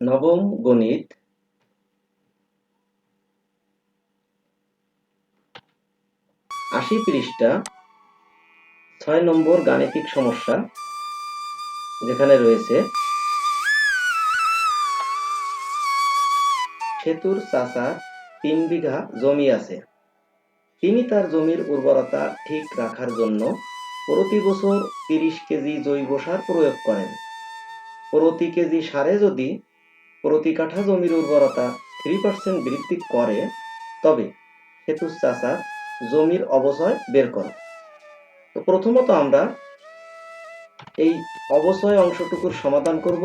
নবম গণিত। আশি পৃষ্ঠা, ছয় নম্বর গাণিতিক সমস্যা যেখানে রয়েছে, সেতুর চাচার তিন বিঘা জমি আছে। তিনি তার জমির উর্বরতা ঠিক রাখার জন্য প্রতি বছর তিরিশ কেজি জৈব সার প্রয়োগ করেন। প্রতি কেজি সারে যদি প্রতি কাঠা জমির উর্বরতা থ্রি পার্সেন্ট বৃদ্ধি করে, তবে সেতুর চাচার জমির অবচয় বের করো। তো প্রথমত আমরা এই অবচয় অংশটুকুর সমাধান করব।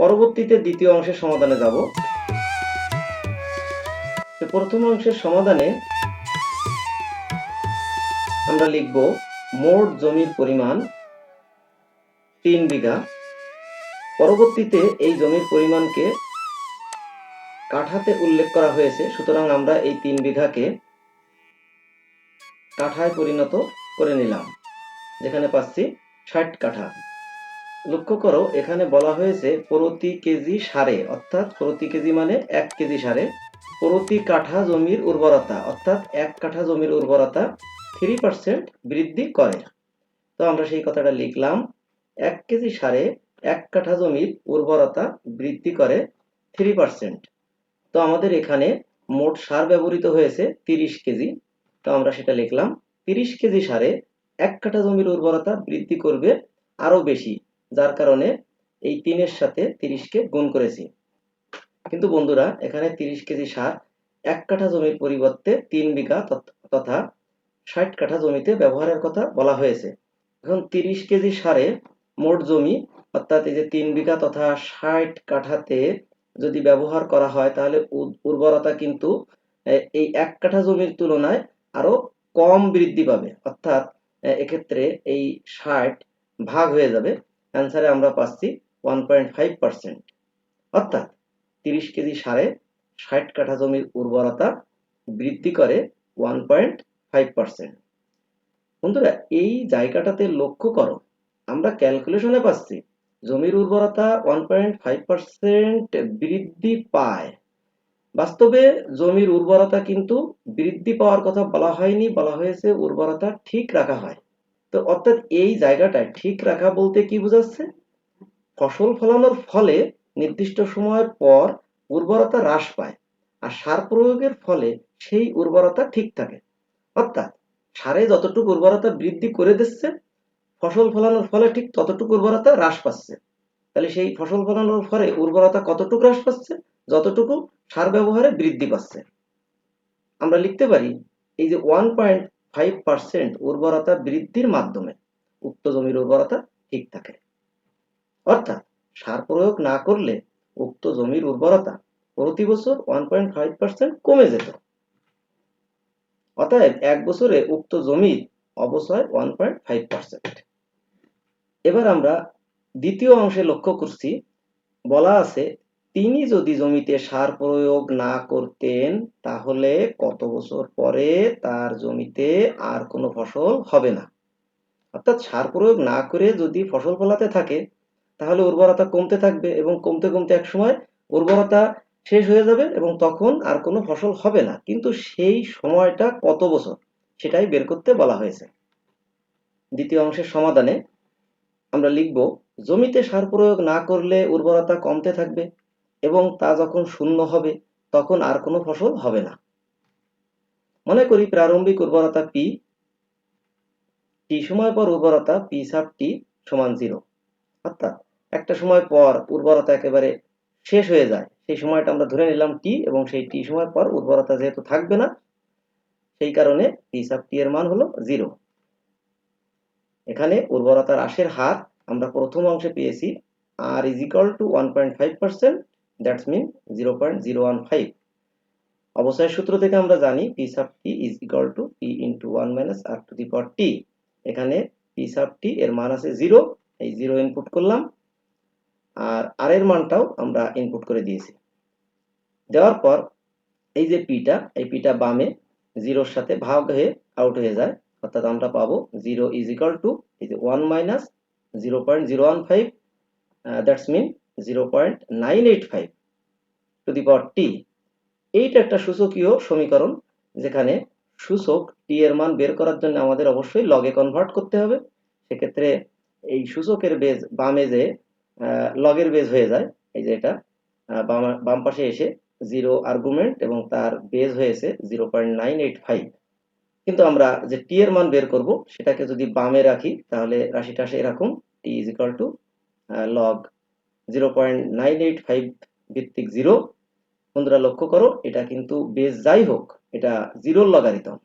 পরবর্তীতে দ্বিতীয় অংশের সমাধানে যাব। প্রথম অংশের সমাধানে আমরা লিখব, মোট জমির পরিমাণ তিন বিঘা। পরবর্তীতে এই জমির পরিমাণকে কাঠাতে উল্লেখ করা হয়েছে। সুতরাং আমরা এই তিন বিঘাকে কাঠায় পরিণত করে নিলাম। যেখানে পাচ্ছি ষাট কাঠা। লক্ষ্য করো, এখানে বলা হয়েছে প্রতি কেজি সারে, অর্থাৎ প্রতি কেজি মানে এক কেজি সারে, প্রতি কাঠা জমির উর্বরতা, অর্থাৎ এক কাঠা জমির উর্বরতা থ্রি পার্সেন্ট বৃদ্ধি করে। তো আমরা সেই কথাটা লিখলাম, এক কেজি সারে এক কাঠা জমির উর্বরতা বৃদ্ধি করে থ্রি পার্সেন্ট তো আমাদের এখানে মোট সার ব্যবহৃত হয়েছে তিরিশ কেজি। তো আমরা সেটা লিখলাম, তিরিশ কেজি সারে এক কাঠা জমির উর্বরতা বৃদ্ধি করবে আরও বেশি, যার কারণে এই তিনের সাথে তিরিশকে গুণ করেছি। কিন্তু বন্ধুরা, এখানে তিরিশ কেজি সার এক কাঠা জমির পরিবর্তে তিন বিঘা তথা ষাট কাঠা জমিতে ব্যবহারের কথা বলা হয়েছে। এখন তিরিশ কেজি সারে মোট জমি অর্থাৎ এই যে তিন বিঘা তথা ষাট কাঠাতে যদি ব্যবহার করা হয়, তাহলে উর্বরতা কিন্তু এই এক কাঠা জমির তুলনায় আরও কম বৃদ্ধি পাবে। অর্থাৎ এক্ষেত্রে এই ষাট ভাগ হয়ে যাবে। অ্যান্সারে আমরা পাচ্ছি ওয়ান পয়েন্ট ফাইভ পার্সেন্ট। অর্থাৎ তিরিশ কেজি সারে ষাট কাঠা জমির উর্বরতা বৃদ্ধি করে ওয়ান পয়েন্ট ফাইভ পার্সেন্ট। বন্ধুরা, এই জায়গাটাতে লক্ষ্য করো, আমরা ক্যালকুলেশনে পাচ্ছি জমির উর্বরতা ওয়ান পয়েন্ট ফাইভ পার্সেন্ট বৃদ্ধি পায়। বাস্তবে জমির উর্বরতা কিন্তু বৃদ্ধি পাওয়ার কথা বলা হয়নি, বলা হয়েছে উর্বরতা ঠিক রাখা হয়। তো অর্থাৎ এই জায়গাটায় ঠিক রাখা বলতে কি বোঝাচ্ছে? ফসল ফলানোর ফলে নির্দিষ্ট সময় পর উর্বরতা হ্রাস পায় আর সার প্রয়োগের ফলে সেই উর্বরতা ঠিক থাকে। অর্থাৎ সারে যতটুকু উর্বরতা বৃদ্ধি করে দিচ্ছে ফসল ফলানোর ফলে ঠিক ততটুকু উর্বরতা হ্রাস পাচ্ছে। তাহলে সেই ফসল ফলানোর ফলে উর্বরতা কতটুকু হ্রাস পাচ্ছে? যতটুকু সার ব্যবহারে বৃদ্ধি পাচ্ছে। আমরা লিখতে পারি, এই যে ওয়ান পয়েন্ট ফাইভ পার্সেন্ট উর্বরতা বৃদ্ধির মাধ্যমে উক্ত জমির উর্বরতা ঠিক থাকে। অর্থাৎ সার প্রয়োগ না করলে উক্ত জমির উর্বরতা প্রতি বছর ওয়ান পয়েন্ট ফাইভ পার্সেন্ট কমে যেত। অতএব এক বছরে উক্ত জমির অবচয় ওয়ান পয়েন্ট ফাইভ পার্সেন্ট এবার আমরা দ্বিতীয় অংশে লক্ষ্য করছি, বলা আছে তিনি যদি জমিতে সার প্রয়োগ না করতেন তাহলে কত বছর পরে তার জমিতে আর কোনো ফসল হবে না। অর্থাৎ সার প্রয়োগ না করে যদি ফসল ফলাতে থাকে, তাহলে উর্বরতা কমতে থাকবে এবং কমতে কমতে এক সময় উর্বরতা শেষ হয়ে যাবে এবং তখন আর কোনো ফসল হবে না। কিন্তু সেই সময়টা কত বছর, সেটাই বের করতে বলা হয়েছে। দ্বিতীয় অংশের সমাধানে আমরা লিখব, জমিতে সার প্রয়োগ না করলে উর্বরতা কমতে থাকবে এবং তা যখন শূন্য হবে, তখন আর কোনো ফসল হবে না। মনে করি প্রারম্ভিক উর্বরতা পি টি সময় পর উর্বরতা পি সাব টি সমান জিরো অর্থাৎ একটা সময় পর উর্বরতা একেবারে শেষ হয়ে যায়। সেই সময়টা আমরা ধরে নিলাম টি এবং সেই টি সময় পর উর্বরতা যেহেতু থাকবে না, সেই কারণে পি সাব টি এর মান হলো জিরো এখানে উর্বরতার হ্রাসের হার আমরা প্রথম অংশে পেয়েছি r is equal to one point five percent that's mean zero point zero one five অবশ্যই সূত্র থেকে আমরা জানি P sub t is equal to P into one minus r to the power t এখানে পি সাব টি এর মান আছে zero এই জিরো ইনপুট করলাম, আর আর এর মানটাও আমরা ইনপুট করে দিয়েছি। দেওয়ার পর এই যে পিটা এই পিটা বামে জিরোর সাথে ভাগ হয়ে আউট হয়ে যায় অর্থাৎ আমরা পাবো জিরো ইজ ইকাল টু যে one minus zero point zero one five that's mean zero point nine eight five to the power t এইটা একটা সূচকীয় সমীকরণ, যেখানে সূচক টি এর মান বের করার জন্য আমাদের অবশ্যই লগে কনভার্ট করতে হবে। সেক্ষেত্রে এই সূচকের বেজ বামে যে লগের বেজ হয়ে যায়, এই যে এটা বাম বাম পাশে এসে জিরো আর্গুমেন্ট এবং তার বেজ হয়েছে zero point nine eight five কিন্তু আমরা যে টি এর মান বের করব, সেটাকে যদি বামে রাখি, তাহলে রাশিটা আসে এরকম t is equal to log zero point nine eight five ভিত্তিক জিরো বন্ধুরা লক্ষ্য করো, এটা কিন্তু বেজ যাই হোক, এটা জিরোর লগারিদম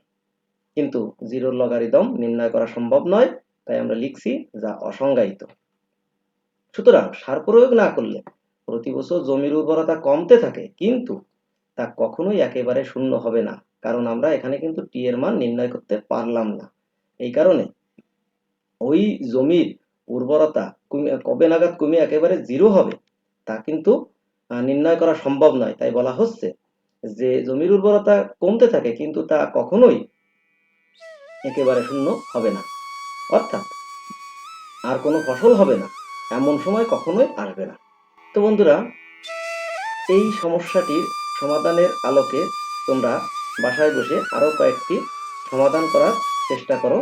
কিন্তু জিরোর লগারিদম নির্ণয় করা সম্ভব নয়, তাই আমরা লিখছি যা অসংজ্ঞায়িত। সুতরাং সার প্রয়োগ না করলে প্রতি বছর জমির উর্বরতা কমতে থাকে, কিন্তু তা কখনোই একেবারে শূন্য হবে না। কারণ আমরা এখানে কিন্তু টি এর মান নির্ণয় করতে পারলাম না। এই কারণে ওই জমির উর্বরতা কবে নাগাদ কমে একেবারে জিরো হবে, তা কিন্তু নির্ণয় করা সম্ভব নয়। তাই বলা হচ্ছে যে, জমির উর্বরতা কমতে থাকে কিন্তু তা কখনোই একেবারে শূন্য হবে না। অর্থাৎ আর কোনো ফসল হবে না, এমন সময় কখনোই আসবে না। তো বন্ধুরা, এই সমস্যাটির সমাধানের আলোকে তোমরা বাসায় বসে আরও কয়েকটি সমাধান করার চেষ্টা করো।